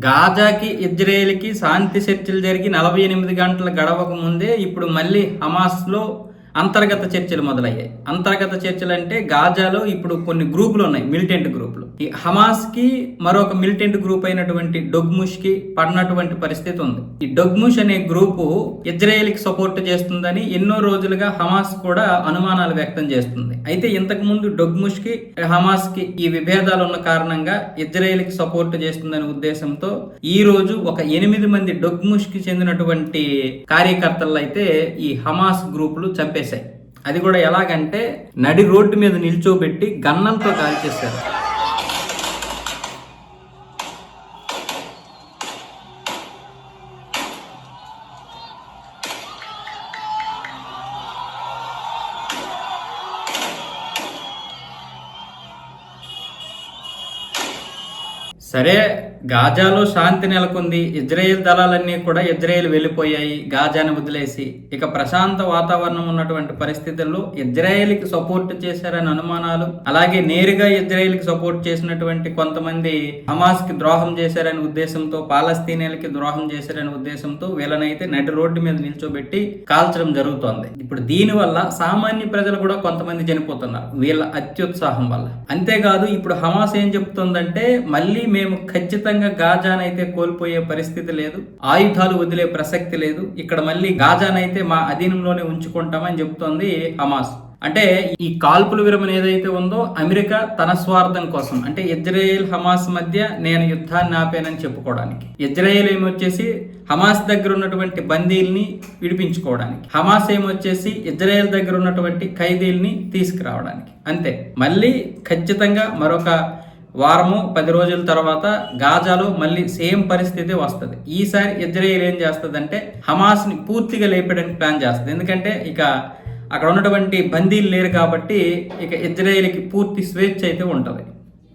గాజాకి ఇజ్రాయేల్కి శాంతి చర్చలు జరిగి నలభై ఎనిమిది గంటల గడవక ముందే ఇప్పుడు మళ్ళీ హమాస్లో అంతర్గత చర్చలు మొదలయ్యాయి. అంతర్గత చర్చలు అంటే గాజాలో ఇప్పుడు కొన్ని గ్రూపులు ఉన్నాయి మిలిటెంట్ గ్రూపులు. ఈ హమాస్కి మరొక మిలిటెంట్ గ్రూప్ అయినటువంటి డొగ్ముష్కి పడినటువంటి పరిస్థితి ఉంది. ఈ డొగ్ముష్ అనే గ్రూపు ఇజ్రాయెల్కి సపోర్ట్ చేస్తుందని ఎన్నో రోజులుగా హమాస్ కూడా అనుమానాలు వ్యక్తం చేస్తుంది. అయితే ఇంతకు ముందు డొగ్ముష్కి హమాస్కి ఈ విభేదాలు ఉన్న కారణంగా ఇజ్రాయెల్కి సపోర్ట్ చేస్తుందనే ఉద్దేశంతో ఈ రోజు ఒక ఎనిమిది మంది డొగ్ముష్కి చెందినటువంటి కార్యకర్తలు అయితే ఈ హమాస్ గ్రూపులు చంపే చంపేశాయి అది కూడా ఎలాగంటే నడి రోడ్డు మీద నిల్చోబెట్టి గన్నంతో కాల్చేశారు సరే గాజాలో శాంతి నెలకొంది ఇజ్రాయెల్ దళాలన్నీ కూడా ఇజ్రాయెల్ వెళ్ళిపోయాయి గాజాని వదిలేసి. ఇక ప్రశాంత వాతావరణం ఉన్నటువంటి పరిస్థితుల్లో ఇజ్రాయెల్కి సపోర్ట్ చేశారని అనుమానాలు అలాగే నేరుగా ఇజ్రాయెల్కి సపోర్ట్ చేసినటువంటి కొంతమంది హమాస్కి ద్రోహం చేశారనే ఉద్దేశంతో పాలస్తీనియలకి ద్రోహం చేశారనే ఉద్దేశంతో వీళ్ళనైతే నడి రోడ్డు మీద నిల్చోబెట్టి కాల్చడం జరుగుతోంది. ఇప్పుడు దీనివల్ల సామాన్య ప్రజలు కూడా కొంతమంది చనిపోతున్నారు వీళ్ళ అత్యుత్సాహం వల్ల. అంతేకాదు ఇప్పుడు హమాస్ ఏం చెప్తుందంటే మళ్ళీ మేము ఖచ్చితంగా గాజానైతే కోల్పోయే పరిస్థితి లేదు. ఆయుధాలు వదిలే ప్రసక్తి లేదు. ఇక్కడ మళ్ళీ గాజానైతే మా అధీనంలోనే ఉంచుకుంటామని చెప్తోంది హమాస్. అంటే ఈ కాల్పుల విరమణ ఏదైతే ఉందో అమెరికా తన స్వార్థం కోసం అంటే ఇజ్రాయెల్ హమాస్ మధ్య నేను యుద్ధాన్ని ఆపానని చెప్పుకోవడానికి ఇజ్రాయెల్ ఏమొచ్చేసి హమాస్ దగ్గర ఉన్నటువంటి బందీల్ని విడిపించుకోవడానికి హమాస్ ఏమొచ్చేసి ఇజ్రాయెల్ దగ్గర ఉన్నటువంటి ఖైదీల్ని తీసుకురావడానికి. అంతే. మళ్ళీ ఖచ్చితంగా మరొక వారము పది రోజుల తర్వాత గాజాలో మళ్ళీ సేమ్ పరిస్థితి వస్తుంది. ఈసారి ఇజ్రాయిల్ ఏం చేస్తుందంటే హమాస్ని పూర్తిగా లేపడానికి ప్లాన్ చేస్తుంది. ఎందుకంటే ఇక అక్కడ ఉన్నటువంటి బందీలు లేరు కాబట్టి ఇక ఇజ్రాయెల్కి పూర్తి స్వేచ్ఛ అయితే ఉంటుంది.